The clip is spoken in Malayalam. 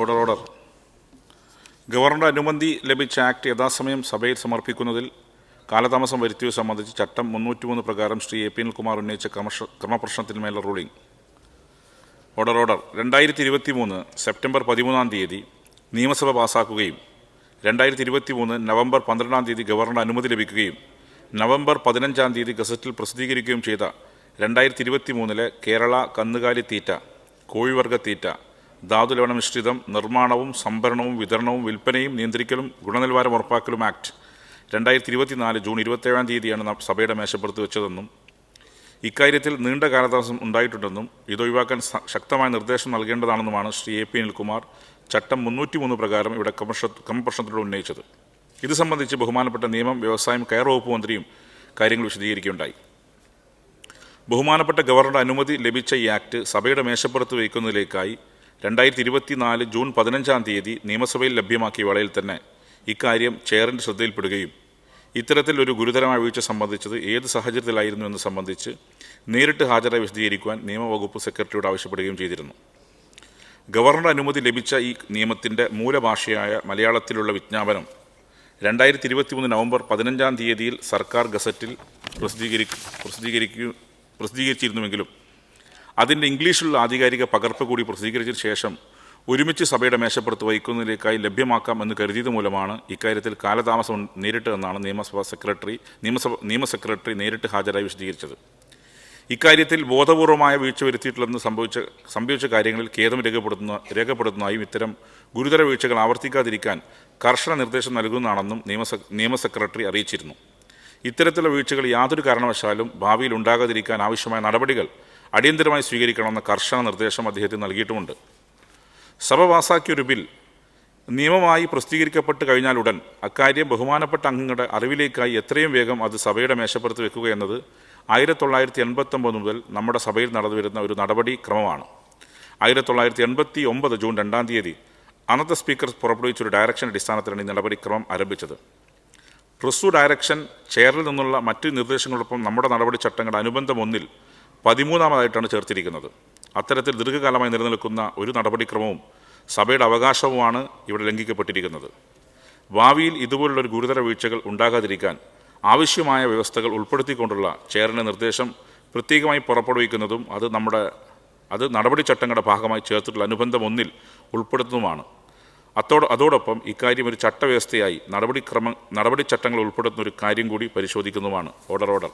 Order order. ഗവർണറുടെ അനുമതി ലഭിച്ച ആക്ട് യഥാസമയം സഭയിൽ സമർപ്പിക്കുന്നതിൽ കാലതാമസം വരുത്തിയത് സംബന്ധിച്ച് ചട്ടം മുന്നൂറ്റിമൂന്ന് പ്രകാരം ശ്രീ എ. പി. എൽകുമാർ ഉന്നയിച്ച ക്രമശ ക്രമപ്രശ്നത്തിന്മേലുള്ള റൂളിംഗ് ഓർഡർ ഓർഡർ. രണ്ടായിരത്തി ഇരുപത്തി മൂന്ന് സെപ്റ്റംബർ പതിമൂന്നാം തീയതി നിയമസഭ പാസാക്കുകയും രണ്ടായിരത്തി ഇരുപത്തി മൂന്ന് നവംബർ പന്ത്രണ്ടാം തീയതി ഗവർണറുടെ അനുമതി ലഭിക്കുകയും നവംബർ പതിനഞ്ചാം തീയതി ഗസറ്റിൽ പ്രസിദ്ധീകരിക്കുകയും ചെയ്ത രണ്ടായിരത്തി ഇരുപത്തി മൂന്നിലെ കേരള കന്നുകാലി തീറ്റ കോഴിവർഗ തീറ്റ ധാതുലവണ മിശ്രിതം നിർമ്മാണവും സംഭരണവും വിതരണവും വിൽപ്പനയും നിയന്ത്രിക്കലും ഗുണനിലവാരം ഉറപ്പാക്കലും ആക്ട് രണ്ടായിരത്തി ഇരുപത്തിനാല് ജൂൺ ഇരുപത്തേഴാം തീയതിയാണ് സഭയുടെ മേശപ്പുറത്ത് വെച്ചതെന്നും ഇക്കാര്യത്തിൽ നീണ്ട കാലതാമസം ഉണ്ടായിട്ടുണ്ടെന്നും ഇതൊഴിവാക്കാൻ ശക്തമായ നിർദ്ദേശം നൽകേണ്ടതാണെന്നുമാണ് ശ്രീ എ പി അനിൽകുമാർ ചട്ടം മുന്നൂറ്റി മൂന്ന് പ്രകാരം ഇവിടെ കമ്മപ്രശ്നത്തിലൂടെ ഉന്നയിച്ചത്. ഇത് സംബന്ധിച്ച് ബഹുമാനപ്പെട്ട നിയമം വ്യവസായം കയർ വകുപ്പ് മന്ത്രിയും കാര്യങ്ങൾ വിശദീകരിക്കുകയുണ്ടായി. ബഹുമാനപ്പെട്ട ഗവർണറുടെ അനുമതി ലഭിച്ച ഈ ആക്ട് സഭയുടെ മേശപ്പുറത്ത് വയ്ക്കുന്നതിലേക്കായി രണ്ടായിരത്തി ഇരുപത്തിനാല് ജൂൺ പതിനഞ്ചാം തീയതി നിയമസഭയിൽ ലഭ്യമാക്കിയ വേളയിൽ തന്നെ ഇക്കാര്യം ചെയറിന്റെ ശ്രദ്ധയിൽപ്പെടുകയും ഇത്തരത്തിൽ ഒരു ഗുരുതരമായ വീഴ്ച സംബന്ധിച്ചത് ഏത് സാഹചര്യത്തിലായിരുന്നു എന്ന് സംബന്ധിച്ച് നേരിട്ട് ഹാജരായി വിശദീകരിക്കുവാൻ നിയമവകുപ്പ് സെക്രട്ടറിയോട് ആവശ്യപ്പെടുകയും ചെയ്തിരുന്നു. ഗവർണറുടെ അനുമതി ലഭിച്ച ഈ നിയമത്തിന്റെ മൂലഭാഷയായ മലയാളത്തിലുള്ള വിജ്ഞാപനം രണ്ടായിരത്തി ഇരുപത്തി മൂന്ന് നവംബർ പതിനഞ്ചാം തീയതിയിൽ സർക്കാർ ഗസറ്റിൽ പ്രസിദ്ധീകരി പ്രസിദ്ധീകരിക്കു പ്രസിദ്ധീകരിച്ചിരുന്നുവെങ്കിലും അതിന്റെ ഇംഗ്ലീഷിലുള്ള ആധികാരിക പകർപ്പ് കൂടി പ്രസിദ്ധീകരിച്ചതിന് ശേഷം ഒരുമിച്ച് സഭയുടെ മേശപ്പുറത്ത് വഹിക്കുന്നതിലേക്കായി ലഭ്യമാക്കാം എന്ന് കരുതിയത് മൂലമാണ് ഇക്കാര്യത്തിൽ കാലതാമസം നേരിട്ട് എന്നാണ് നിയമസഭാ സെക്രട്ടറി നിയമസഭ നിയമ സെക്രട്ടറി നേരിട്ട് ഹാജരായി വിശദീകരിച്ചത്. ഇക്കാര്യത്തിൽ ബോധപൂർവമായ വീഴ്ച വരുത്തിയിട്ടുള്ളതെന്ന് സംഭവിച്ച സംഭവിച്ച കാര്യങ്ങളിൽ ഖേദം രേഖപ്പെടുത്തുന്ന രേഖപ്പെടുത്തുന്നതായും ഇത്തരം ഗുരുതര വീഴ്ചകൾ ആവർത്തിക്കാതിരിക്കാൻ കർശന നിർദ്ദേശം നൽകുന്നതാണെന്നും നിയമ നിയമ സെക്രട്ടറി അറിയിച്ചിരുന്നു. ഇത്തരത്തിലുള്ള വീഴ്ചകൾ യാതൊരു കാരണവശാലും ഭാവിയിൽ ഉണ്ടാകാതിരിക്കാൻ ആവശ്യമായ നടപടികൾ അടിയന്തരമായി സ്വീകരിക്കണമെന്ന കർശന നിർദ്ദേശം അദ്ദേഹത്തിന് നൽകിയിട്ടുമുണ്ട്. സഭ പാസാക്കിയ ഒരു ബിൽ നിയമമായി പ്രസിദ്ധീകരിക്കപ്പെട്ട് കഴിഞ്ഞാലുടൻ അക്കാര്യം ബഹുമാനപ്പെട്ട അംഗങ്ങളുടെ അറിവിലേക്കായി എത്രയും വേഗം അത് സഭയുടെ മേശപ്പുറത്ത് വെക്കുക എന്നത് ആയിരത്തി തൊള്ളായിരത്തി എൺപത്തൊമ്പത് മുതൽ നമ്മുടെ സഭയിൽ നടന്നുവരുന്ന ഒരു നടപടിക്രമമാണ് ആയിരത്തി തൊള്ളായിരത്തി എൺപത്തി ഒമ്പത് ജൂൺ രണ്ടാം തീയതി അന്നത്തെ സ്പീക്കർ പുറപ്പെടുവിച്ച ഒരു ഡയറക്ഷൻ അടിസ്ഥാനത്തിലാണ് ഈ നടപടിക്രമം ആരംഭിച്ചത്. റിസു ഡയറക്ഷൻ ചെയറിൽ നിന്നുള്ള മറ്റ് നിർദ്ദേശങ്ങളോടൊപ്പം നമ്മുടെ നടപടി ചട്ടങ്ങളുടെ അനുബന്ധം ഒന്നിൽ പതിമൂന്നാമതായിട്ടാണ് ചേർത്തിരിക്കുന്നത്. അത്തരത്തിൽ ദീർഘകാലമായി നിലനിൽക്കുന്ന ഒരു നടപടിക്രമവും സഭയുടെ അവകാശവുമാണ് ഇവിടെ ലംഘിക്കപ്പെട്ടിരിക്കുന്നത്. ഭാവിയിൽ ഇതുപോലുള്ളൊരു ഗുരുതര വീഴ്ചകൾ ഉണ്ടാകാതിരിക്കാൻ ആവശ്യമായ വ്യവസ്ഥകൾ ഉൾപ്പെടുത്തിക്കൊണ്ടുള്ള ചെയറിന്റെ നിർദ്ദേശം പ്രത്യേകമായി പുറപ്പെടുവിക്കുന്നതും അത് നമ്മുടെ അത് നടപടിച്ചട്ടങ്ങളുടെ ഭാഗമായി ചേർത്തിട്ടുള്ള അനുബന്ധം ഒന്നിൽ ഉൾപ്പെടുത്തുന്നതുമാണ്. അത്തോട് അതോടൊപ്പം ഇക്കാര്യം ഒരു ചട്ടവ്യവസ്ഥയായി നടപടിക്രമ നടപടിച്ചട്ടങ്ങൾ ഉൾപ്പെടുത്തുന്ന ഒരു കാര്യം കൂടി പരിശോധിക്കുന്നതുമാണ്. Order order.